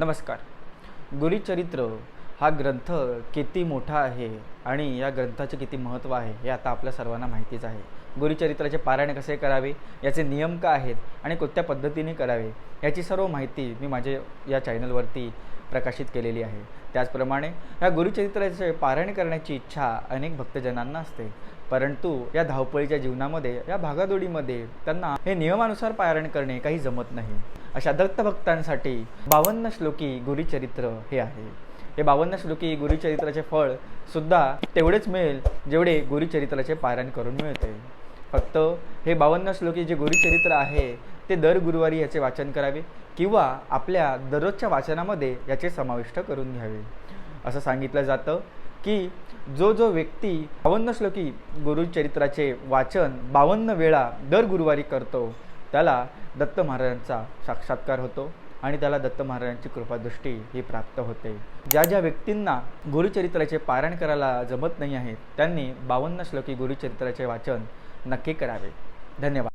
नमस्कार. गुरुचरित्र हा ग्रंथ किती मोठा आहे आणि या ग्रंथाचे किती महत्त्व आहे हे आता आपल्या सर्वांना माहितीच आहे. गुरुचरित्राचे पारायण कसे करावे याचे नियम का आहेत आणि कोणत्या पद्धतीने करावे याची सर्व माहिती मी माझे या चॅनलवरती प्रकाशित केलेली आहे. त्याचप्रमाणे या गुरुचरित्राचे पारायण करण्याची इच्छा अनेक भक्तजनांना असते. परंतु या धावपळीच्या जीवनामध्ये या भागादोडीमध्ये त्यांना हे नियमानुसार पारायण करणे काही जमत नाही. अशा दत्तभक्तांसाठी बावन्न श्लोकी गुरुचरित्र हे आहे. हे बावन्न श्लोकी गुरुचरित्राचे फळ सुद्धा तेवढेच मिळेल जेवढे गुरुचरित्राचे पारायण करून मिळते. फक्त हे बावन्न श्लोकी जे गुरुचरित्र आहे ते दर गुरुवारी याचे वाचन करावे किंवा आपल्या दररोजच्या वाचनामध्ये याचे समाविष्ट करून घ्यावे. असं सांगितलं जातं की जो जो व्यक्ती बावन्न श्लोकी गुरुचरित्राचे वाचन बावन्न वेळा दर गुरुवारी करतो त्याला दत्त महाराजांचा साक्षात्कार होतो आणि त्याला दत्त महाराजांची कृपादृष्टी ही प्राप्त होते. ज्या ज्या व्यक्तींना गुरुचरित्राचे पारायण करायला जमत नाही आहे त्यांनी बावन्न श्लोकी गुरुचरित्राचे वाचन नक्की करावे. धन्यवाद.